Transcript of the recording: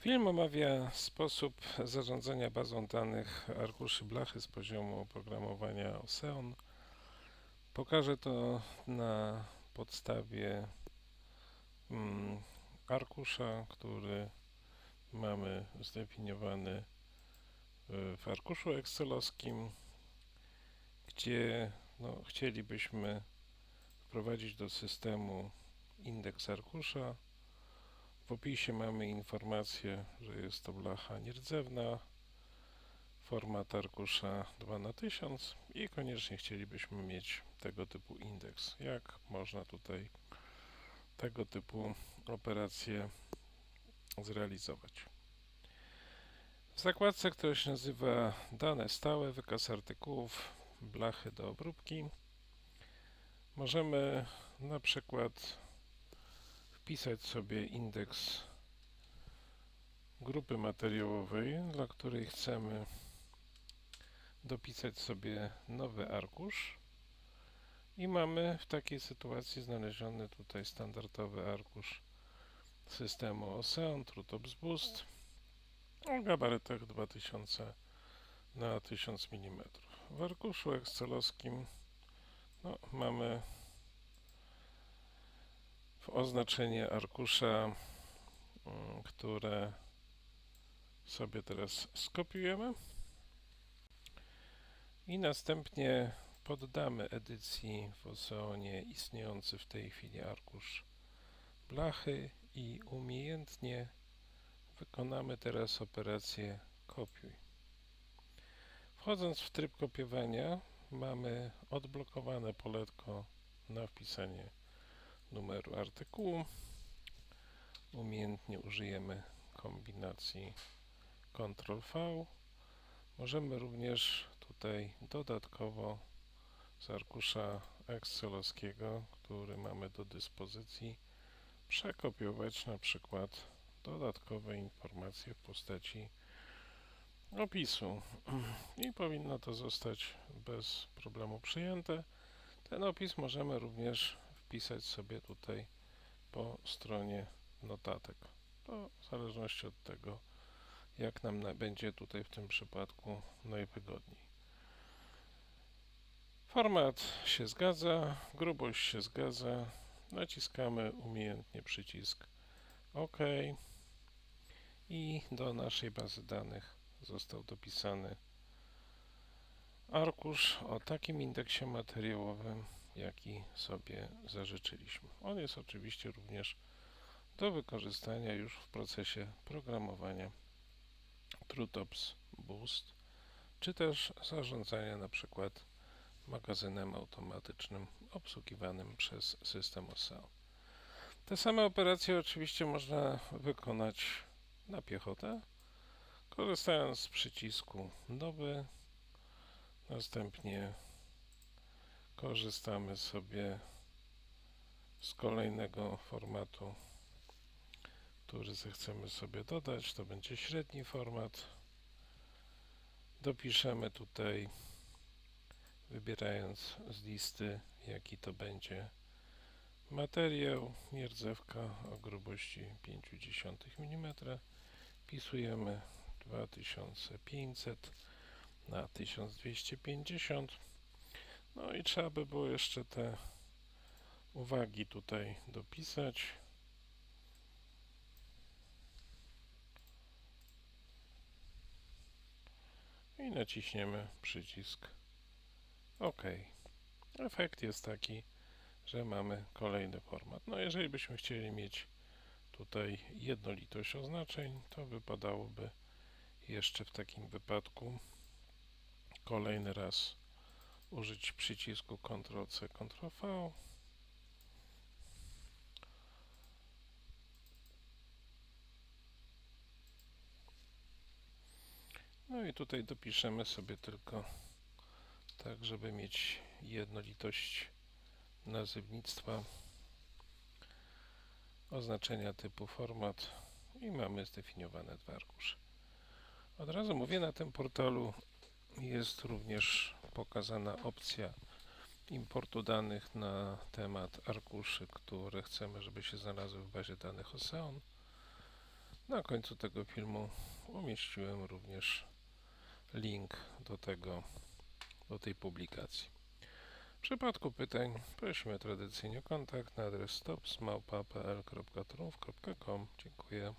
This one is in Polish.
Film omawia sposób zarządzania bazą danych arkuszy blachy z poziomu oprogramowania Oseon. Pokażę to na podstawie mm, arkusza, który mamy zdefiniowany w w arkuszu excelowskim, gdzie no, chcielibyśmy wprowadzić do systemu indeks arkusza. W opisie mamy informację, że jest to blacha nierdzewna, format arkusza 2 na 1000 i koniecznie chcielibyśmy mieć tego typu indeks. Jak można tutaj tego typu operacje zrealizować? W zakładce, która się nazywa dane stałe, wykaz artykułów, blachy do obróbki, możemy na przykład wpisać sobie indeks grupy materiałowej, dla której chcemy dopisać sobie nowy arkusz i mamy w takiej sytuacji znaleziony tutaj standardowy arkusz systemu Ocean TrueTops Boost o gabarytach 2000 na 1000 mm. W arkuszu excelowskim no, mamy oznaczenie arkusza, mm, które sobie teraz skopiujemy i następnie poddamy edycji w Oceonie istniejący w tej chwili arkusz blachy i umiejętnie wykonamy teraz operację kopiuj. Wchodząc w tryb kopiowania mamy odblokowane poletko na wpisanie numeru artykułu. Umiejętnie użyjemy kombinacji Ctrl-V. Możemy również tutaj dodatkowo z arkusza excelowskiego, który mamy do dyspozycji, przekopiować na przykład dodatkowe informacje w postaci opisu i powinno to zostać bez problemu przyjęte. Ten opis możemy również wpisać sobie tutaj po stronie notatek. To w zależności od tego, jak nam na- będzie tutaj w tym przypadku najwygodniej. Format się zgadza, grubość się zgadza. Naciskamy umiejętnie przycisk OK i do naszej bazy danych został dopisany arkusz o takim indeksie materiałowym, jaki sobie zażyczyliśmy. On jest oczywiście również do wykorzystania już w procesie programowania TrueTops Boost, czy też zarządzania na przykład magazynem automatycznym obsługiwanym przez system OSEO. Te same operacje oczywiście można wykonać na piechotę, korzystając z przycisku nowy, następnie korzystamy sobie z kolejnego formatu, który zechcemy sobie dodać. To będzie średni format. Dopiszemy tutaj, wybierając z listy, jaki to będzie materiał. Nierdzewka o grubości 0,5 mm. Wpisujemy 2500 na 1250 no i trzeba by było jeszcze te uwagi tutaj dopisać. I naciśniemy przycisk OK. Efekt jest taki, że mamy kolejny format. No jeżeli byśmy chcieli mieć tutaj jednolitość oznaczeń, to wypadałoby jeszcze w takim wypadku kolejny raz użyć przycisku Ctrl-C, Ctrl-V. No i tutaj dopiszemy sobie tylko tak, żeby mieć jednolitość nazewnictwa, oznaczenia typu format i mamy zdefiniowane dwa arkusze. Od razu mówię, na tym portalu jest również pokazana opcja importu danych na temat arkuszy, które chcemy, żeby się znalazły w bazie danych Ocean. Na końcu tego filmu umieściłem również link do tego, do tej publikacji. W przypadku pytań prosimy tradycyjnie o kontakt na adres stopsmałpa.pl.trumf.com. Dziękuję.